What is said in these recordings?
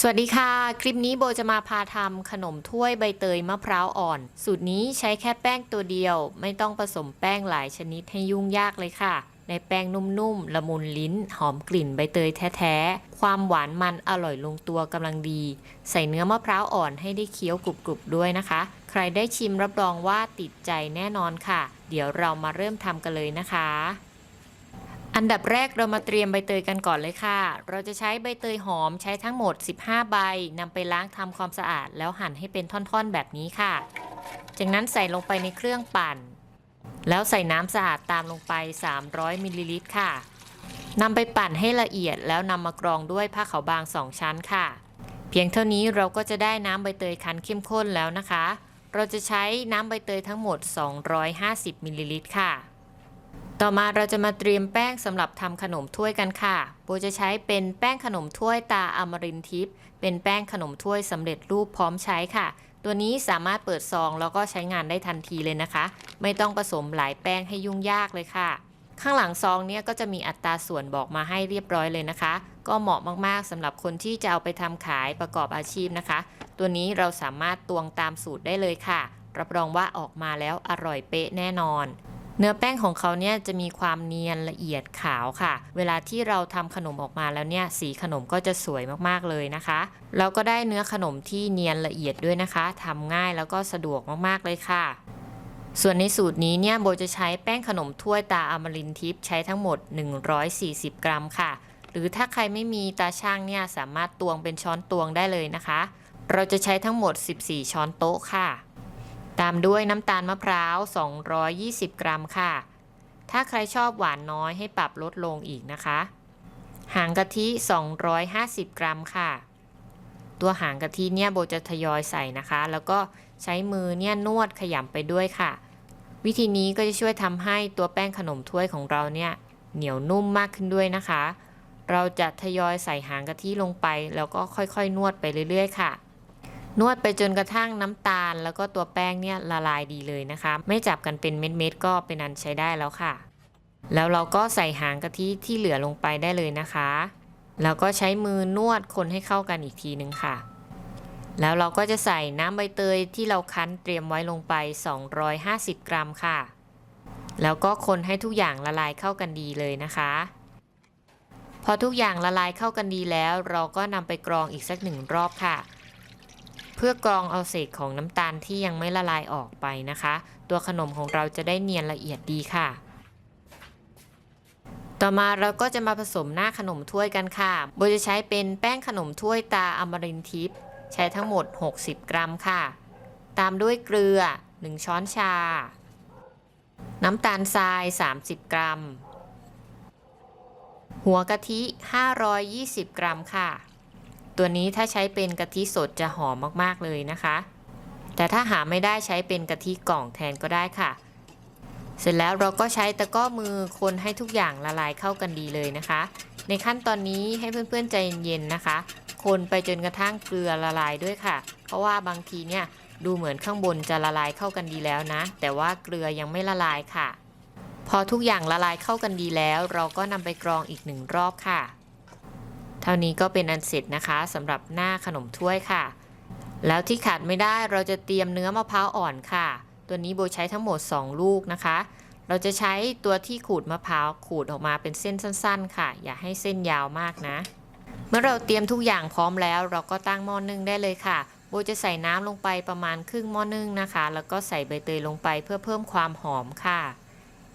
สวัสดีค่ะ คลิปนี้โบจะมาพาทำขนมถ้วยใบเตยมะพร้าวอ่อน สูตรนี้ใช้แค่แป้งตัวเดียว ไม่ต้องผสมแป้งหลายชนิดให้ยุ่งยากเลยค่ะ ในแป้งนุ่มๆละมุนลิ้น หอมกลิ่นใบเตยแท้ๆ ความหวานมันอร่อยลงตัวกำลังดี ใส่เนื้อมะพร้าวอ่อนให้ได้เคี้ยวกรุบๆด้วยนะคะ ใครได้ชิมรับรองว่าติดใจแน่นอนค่ะ เดี๋ยวเรามาเริ่มทำกันเลยนะคะ อันดับแรกเรามาเตรียมใบเตยกันก่อนเลยค่ะ เราจะใช้ใบเตยหอมใช้ทั้งหมด 15 ใบนำไปล้างทำความสะอาด แล้วหั่นให้เป็นท่อนๆแบบนี้ค่ะ จากนั้นใส่ลงไปในเครื่องปั่น แล้วใส่น้ำสะอาดตามลงไป 300มิลลิลิตรค่ะนำไปปั่นให้ละเอียดแล้วนำมากรองด้วยผ้าขาวบาง 2 ชั้นค่ะ เพียงเท่านี้เราก็จะได้น้ำใบเตยคั้นเข้มข้นแล้วนะคะ เราจะใช้น้ำใบเตยทั้งหมด 250มิลลิลิตรค่ะ ต่อมาเราจะมาเตรียมแป้งสำหรับทำขนมถ้วยกันค่ะโบจะใช้เป็นแป้งขนมถ้วยตาอมรินทิพย์เป็นแป้งขนมถ้วยสำเร็จรูปพร้อมใช้ค่ะ ตัวนี้สามารถเปิดซองแล้วก็ใช้งานได้ทันทีเลยนะคะ ไม่ต้องผสมหลายแป้งให้ยุ่งยากเลยค่ะ ข้างหลังซองเนี้ยก็จะมีอัตราส่วนบอกมาให้เรียบร้อยเลยนะคะ ก็เหมาะมากๆสำหรับคนที่จะเอาไปทำขายประกอบอาชีพนะคะ ตัวนี้เราสามารถตวงตามสูตรได้เลยค่ะ รับรองว่าออกมาแล้วอร่อยเป๊ะแน่นอน เนื้อแป้งของเขาเนี่ยจะมีความเนียนละเอียดขาวค่ะ เวลาที่เราทำขนมออกมาแล้วเนี่ยสีขนมก็จะสวยมากๆเลยนะคะเราก็ได้เนื้อขนมที่เนียนละเอียดด้วยนะคะทำง่ายแล้วก็สะดวกมากๆเลยค่ะส่วนในสูตรนี้เนี่ยโบจะใช้แป้งขนมถ้วยตาอมรินทิพย์ใช้ทั้งหมด 140 กรัมค่ะ หรือถ้าใครไม่มีตาช่างเนี่ยสามารถตวงเป็นช้อนตวงได้เลยนะคะ เราจะใช้ทั้งหมด 14 ช้อนโต๊ะค่ะ ตามด้วยน้ำตาลมะพร้าว 220 กรัมค่ะ ถ้าใครชอบหวานน้อยให้ปรับลดลงอีกนะคะ หางกะทิ 250 กรัมค่ะ ตัวหางกะทิเนี่ยโบจะทยอยใส่นะคะ แล้วก็ใช้มือเนี่ยนวดขยำไปด้วยค่ะ วิธีนี้ก็จะช่วยทำให้ตัวแป้งขนมถ้วยของเราเนี่ยเหนียวนุ่มมากขึ้นด้วยนะคะ เราจะทยอยใส่หางกะทิลงไป แล้วก็ค่อยๆ นวดไปเรื่อย ๆ ค่ะ นวดไปจนกระทั่งน้ำตาล แล้วก็ตัวแป้งเนี่ยละลายดีเลยนะคะ ไม่จับกันเป็นเม็ดๆก็เป็นอันใช้ได้แล้วค่ะ แล้วเราก็ใส่หางกะทิที่เหลือลงไปได้เลยนะคะ แล้วก็ใช้มือนวดคนให้เข้ากันอีกทีนึงค่ะ แล้วเราก็จะใส่น้ำใบเตยที่เราคั้นเตรียมไว้ลงไป 250 กรัมค่ะ แล้วก็คนให้ทุกอย่างละลายเข้ากันดีเลยนะคะพอทุกอย่างละลายเข้ากันดีแล้ว เราก็นำไปกรองอีกสักหนึ่งรอบค่ะ พื่อกรองเอาเศษของน้ำตาลที่ยังไม่ละลายออกไปนะคะ ตัวขนมของเราจะได้เนียนละเอียดดีค่ะ ต่อมาเราก็จะมาผสมหน้าขนมถ้วยกันค่ะโบจะใช้เป็นแป้งขนมถ้วยตาอมรินทิพย์ใช้ทั้งหมด 60 กรัมค่ะ ตามด้วยเกลือ 1 ช้อนชา น้ำตาลทราย 30 กรัม หัวกะทิ 520 กรัมค่ะ ตัวนี้ถ้าใช้เป็นกะทิสดจะหอมมากๆเลยนะคะ แต่ถ้าหาไม่ได้ใช้เป็นกะทิกล่องแทนก็ได้ค่ะ เสร็จแล้วเราก็ใช้ตะก้อมือคนให้ทุกอย่างละลายเข้ากันดีเลยนะคะ ในขั้นตอนนี้ให้เพื่อนๆใจเย็นๆนะคะ คนไปจนกระทั่งเกลือละลายด้วยค่ะ เพราะว่าบางทีเนี่ยดูเหมือนข้างบนจะละลายเข้ากันดีแล้วนะ แต่ว่าเกลือยังไม่ละลายค่ะ พอทุกอย่างละลายเข้ากันดีแล้ว เราก็นำไปกรองอีกหนึ่งรอบค่ะ เท่านี้ก็เป็นอันเสร็จนะคะสำหรับหน้าขนมถ้วยค่ะ แล้วที่ขาดไม่ได้เราจะเตรียมเนื้อมะพร้าวอ่อนค่ะ ตัวนี้โบใช้ทั้งหมด 2 ลูกนะคะ เราจะใช้ตัวที่ขูดมะพร้าวขูดออกมาเป็นเส้นสั้น ๆ ค่ะ อย่าให้เส้นยาวมากนะ เมื่อเราเตรียมทุกอย่างพร้อมแล้ว เราก็ตั้งหม้อนึ่งได้เลยค่ะโบจะใส่น้ำลงไปประมาณครึ่งหม้อนึ่งนะคะ แล้วก็ใส่ใบเตยลงไปเพื่อเพิ่มความหอมค่ะ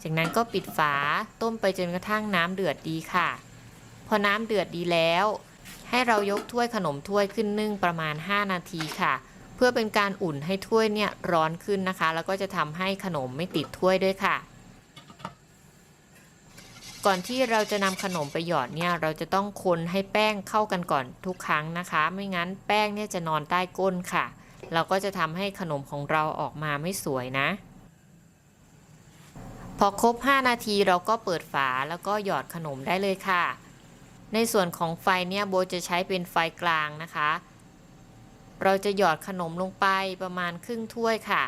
จากนั้นก็ปิดฝาต้มไปจนกระทั่งน้ำเดือดดีค่ะ พอน้ำเดือดดีแล้ว ให้เรายกถ้วยขนมถ้วยขึ้นนึ่งประมาณ 5 นาทีค่ะ เพื่อเป็นการอุ่นให้ถ้วยเนี่ยร้อนขึ้นนะคะ แล้วก็จะทำให้ขนมไม่ติดถ้วยด้วยค่ะ ก่อนที่เราจะนำขนมไปหยอดเนี่ยเราจะต้องคนให้แป้งเข้ากันก่อนทุกครั้งนะคะ ไม่งั้นแป้งเนี่ยจะนอนใต้ก้นค่ะ เราก็จะทำให้ขนมของเราออกมาไม่สวยนะพอครบ 5 นาทีเราก็เปิดฝาแล้วก็หยอดขนมได้เลยค่ะ ในส่วนของไฟเนี่ยโบจะใช้เป็นไฟกลางนะคะ เราจะหยอดขนมลงไปประมาณครึ่งถ้วยค่ะ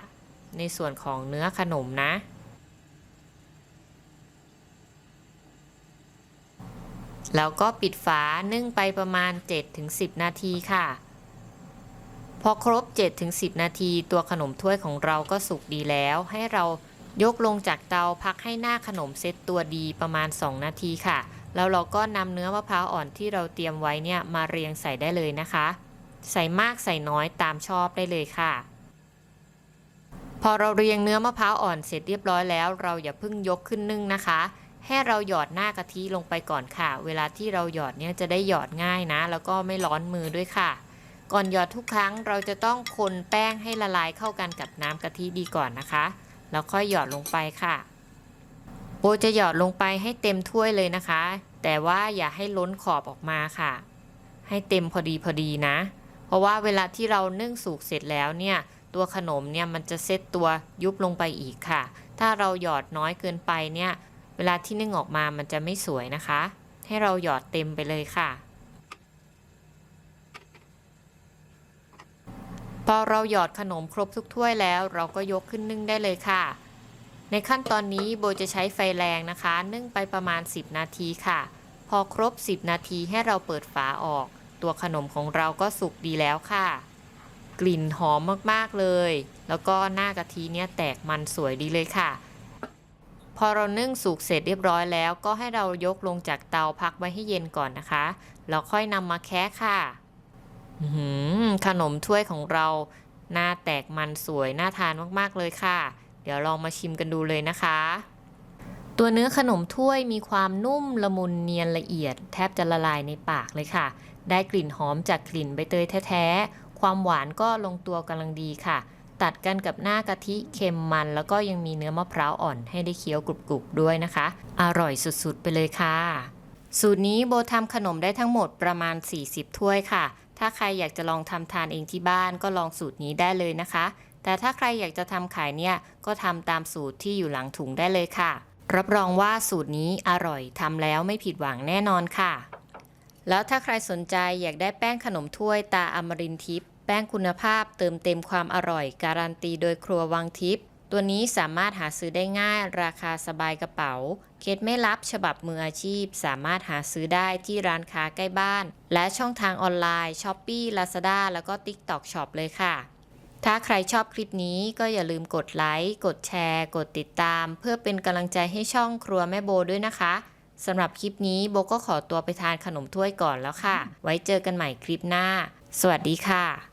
ในส่วนของเนื้อขนมนะ แล้วก็ปิดฝานึ่งไปประมาณ 7-10 นาทีค่ะ พอครบ 7-10 นาที ตัวขนมถ้วยของเราก็สุกดีแล้ว ให้เรายกลงจากเตาพักให้หน้าขนมเซตตัวดีประมาณ 2 นาทีค่ะ แล้วเราก็นำเนื้อมะพร้าวอ่อนที่เราเตรียมไว้เนี่ยมาเรียงใส่ได้เลยนะคะ ใส่มากใส่น้อยตามชอบได้เลยค่ะ พอเราเรียงเนื้อมะพร้าวอ่อนเสร็จเรียบร้อยแล้ว เราอย่าเพิ่งยกขึ้นนึ่งนะคะ ให้เราหยอดหน้ากะทิลงไปก่อนค่ะ เวลาที่เราหยอดเนี่ยจะได้หยอดง่ายนะ แล้วก็ไม่ร้อนมือด้วยค่ะ ก่อนหยอดทุกครั้งเราจะต้องคนแป้งให้ละลายเข้ากันกับน้ำกะทิดีก่อนนะคะ แล้วค่อยหยอดลงไปค่ะ โบจะหยอดลงไปให้เต็มถ้วยเลยนะคะ แต่ว่าอย่าให้ล้นขอบออกมาค่ะ ให้เต็มพอดีพอดีนะ เพราะว่าเวลาที่เรานึ่งสุกเสร็จแล้วเนี่ย ตัวขนมเนี่ยมันจะเซตตัวยุบลงไปอีกค่ะ ถ้าเราหยอดน้อยเกินไปเนี่ย เวลาที่นึ่งออกมามันจะไม่สวยนะคะ ให้เราหยอดเต็มไปเลยค่ะ พอเราหยอดขนมครบทุกถ้วยแล้ว เราก็ยกขึ้นนึ่งได้เลยค่ะ ในขั้นตอนนี้โบจะใช้ไฟแรงนะคะ นึ่งไปประมาณ 10 นาทีค่ะ พอครบ 10 นาทีให้เราเปิดฝาออก ตัวขนมของเราก็สุกดีแล้วค่ะ กลิ่นหอมมากๆเลย แล้วก็หน้ากะทิเนี่ยแตกมันสวยดีเลยค่ะ พอเรานึ่งสุกเสร็จเรียบร้อยแล้ว ก็ให้เรายกลงจากเตาพักไว้ให้เย็นก่อนนะคะแล้วค่อยนำมาแคะค่ะขนมถ้วยของเราหน้าแตกมันสวยน่าทานมากๆเลยค่ะ เดี๋ยวลองมาชิมกันดูเลยนะคะ ตัวเนื้อขนมถ้วยมีความนุ่มละมุนเนียนละเอียด แทบจะละลายในปากเลยค่ะ ได้กลิ่นหอมจากกลิ่นใบเตยแท้ๆ ความหวานก็ลงตัวกำลังดีค่ะ ตัดกันกับหน้ากะทิเค็มมัน แล้วก็ยังมีเนื้อมะพร้าวอ่อนให้ได้เคี้ยวกรุบๆด้วยนะคะ อร่อยสุดๆไปเลยค่ะ สูตรนี้โบทำขนมได้ทั้งหมดประมาณ 40 ถ้วยค่ะถ้าใครอยากจะลองทำทานเองที่บ้านก็ลองสูตรนี้ได้เลยนะคะ แต่ถ้าใครอยากจะทำขายเนี่ยก็ทำตามสูตรที่อยู่หลังถุงได้เลยค่ะ รับรองว่าสูตรนี้อร่อยทำแล้วไม่ผิดหวังแน่นอนค่ะ แล้วถ้าใครสนใจอยากได้แป้งขนมถ้วยตาอมรินทิพย์แป้งคุณภาพเติมเต็มความอร่อย การันตีโดยครัววังทิพย์ตัวนี้สามารถหาซื้อได้ง่าย ราคาสบายกระเป๋า เคล็ดไม่ลับฉบับมืออาชีพ สามารถหาซื้อได้ที่ร้านค้าใกล้บ้าน และช่องทางออนไลน์ s h อ p e e Lazada แล้วก็ TikTok Shop เลยค่ะ ถ้าใครชอบคลิปนี้ก็อย่าลืมกดไลค์ กดแชร์ กดติดตาม เพื่อเป็นกำลังใจให้ช่องครัวแม่โบด้วยนะคะสำหรับคลิปนี้โบก็ขอตัวไปทานขนมถ้วยก่อนแล้วค่ะ ไว้เจอกันใหม่คลิปหน้า สวัสดีค่ะ